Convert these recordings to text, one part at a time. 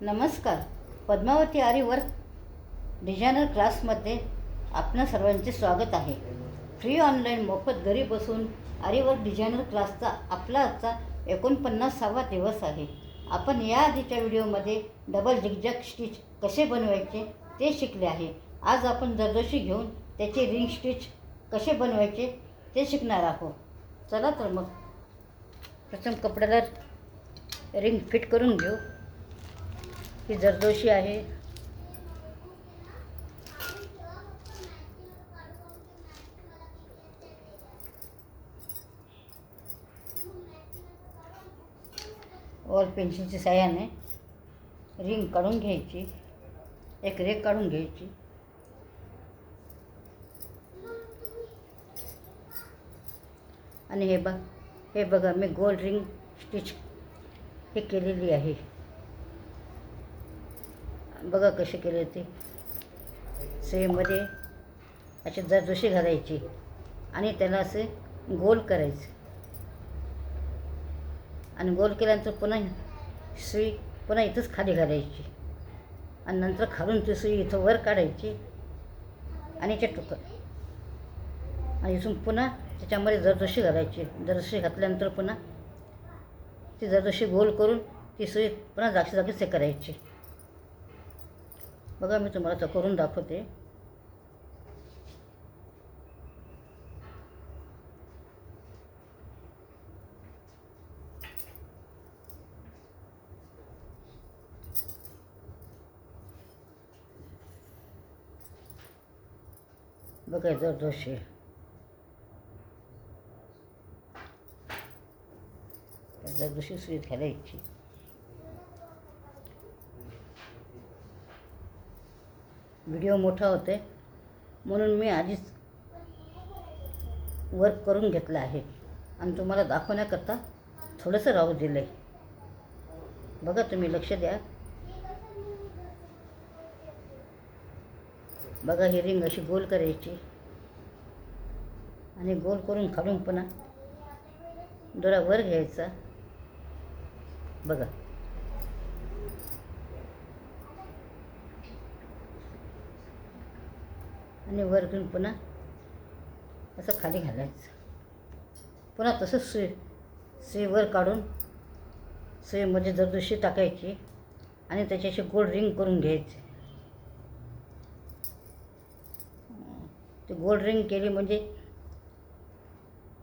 नमस्कार. पद्मावती आरी डिझायनर क्लासमध्ये आपणा सर्वांचे स्वागत आहे. फ्री ऑनलाईन मोफत घरी बसून आरीवर्क डिझायनर क्लासचा आपला आजचा एकोणपन्नासावा दिवस आहे. आपण या आधीच्या व्हिडिओमध्ये डबल झिगझॅग स्टिच कसे बनवायचे ते शिकले आहे. आज आपण दरदोशी घेऊन त्याचे रिंग स्टिच कसे बनवायचे ते शिकणार आहोत. चला तर मग प्रथम कपड्याला रिंग फिट करून घेऊ. ही जरदोशी आहे वॉल पेन्सिलच्या साह्याने रिंग काढून घ्यायची एक रेख काढून घ्यायची. आणि हे बघ हे बघा मी गोल रिंग स्टिच हे केलेली आहे. बघा कसे केले ते सेमध्ये असे जरदोशी घालायची आणि त्याला असे गोल करायचे. आणि गोल केल्यानंतर पुन्हा सुई पुन्हा इथंच खाली घालायची. आणि नंतर खालून ती सुई इथं वर काढायची आणि याच्या टुक आणि इथून पुन्हा त्याच्यामध्ये जरदोशी घालायची जरदोशी घातल्यानंतर पुन्हा ती जरदोशी गोल करून ती सुई पुन्हा जागची जागीच हे करायची. बघा मी तुम्हाला तर करून दाखवते. बघा जरदोशी जरदोशी सुई इच्छित व्हिडिओ मोठा होते. म्हणून मी आधीच वर्क करून घेतलं आहे. आणि तुम्हाला दाखवण्याकरता थोडंसं राहू दिलं आहे बघा तुम्ही लक्ष द्या. बघा ही रिंग अशी गोल करायची. आणि गोल करून खालून पुन्हा दोरा वर घ्यायचा. बघा. आणि वर घेऊन पुन्हा असं खाली घालायचं. पुन्हा तसंच सुई सुई वर काढून सुईमध्ये जरदुशी टाकायची आणि त्याच्याशी गोल रिंग करून घ्यायची. ते गोल रिंग केली म्हणजे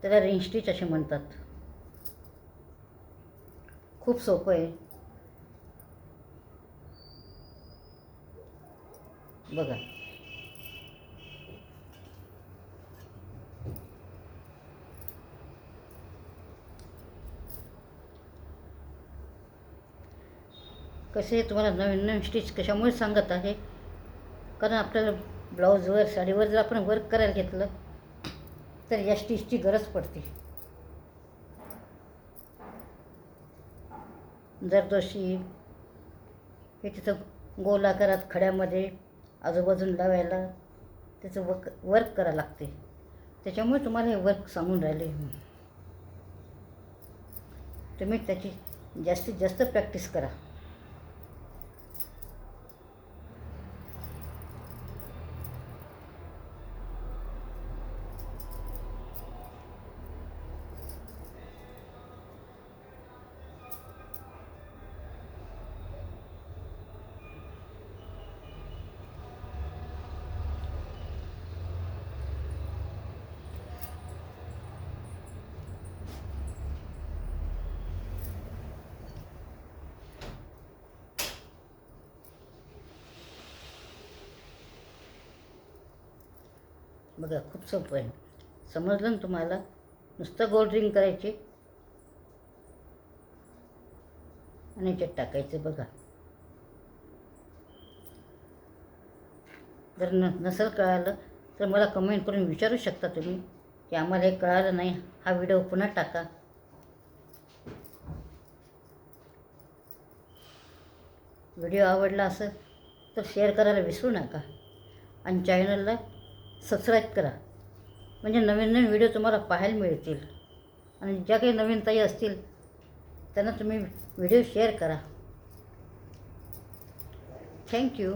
त्याला रिंग स्टिच असे म्हणतात. खूप सोपं आहे. बघा. कसे तुम्हाला नवीन नवीन स्टिच कशामुळे सांगत आहे? कारण आपल्याला ब्लाऊजवर साडीवर जर आपण वर्क करायला घेतलं तर या स्टिचची गरज पडते. जरदोशी हे तिथं गोलाकारात खड्यामध्ये आजूबाजून लावायला त्याचं वर्क वर्क करावं लागते. त्याच्यामुळे तुम्हाला हे वर्क सांगून राहिले. तुम्ही त्याची जास्तीत जास्त प्रॅक्टिस करा. बघा खूप सोपं आहे. समजलं ना तुम्हाला? नुसतं गोल्ड रिंग करायची. आणि याच्यात टाकायचं बघा. जर न नसेल कळालं तर मला कमेंट करून विचारू शकता तुम्ही? की आम्हाला हे कळालं नाही हा व्हिडिओ पुन्हा टाका. व्हिडिओ आवडला असेल तर शेअर करायला विसरू नका. आणि चॅनलला सबस्क्राईब करा. म्हणजे नवीन नवीन व्हिडिओ तुम्हाला पाहायला मिळतील. आणि ज्या काही नवीन ताई असतील त्यांना तुम्ही व्हिडिओ शेअर करा. थँक्यू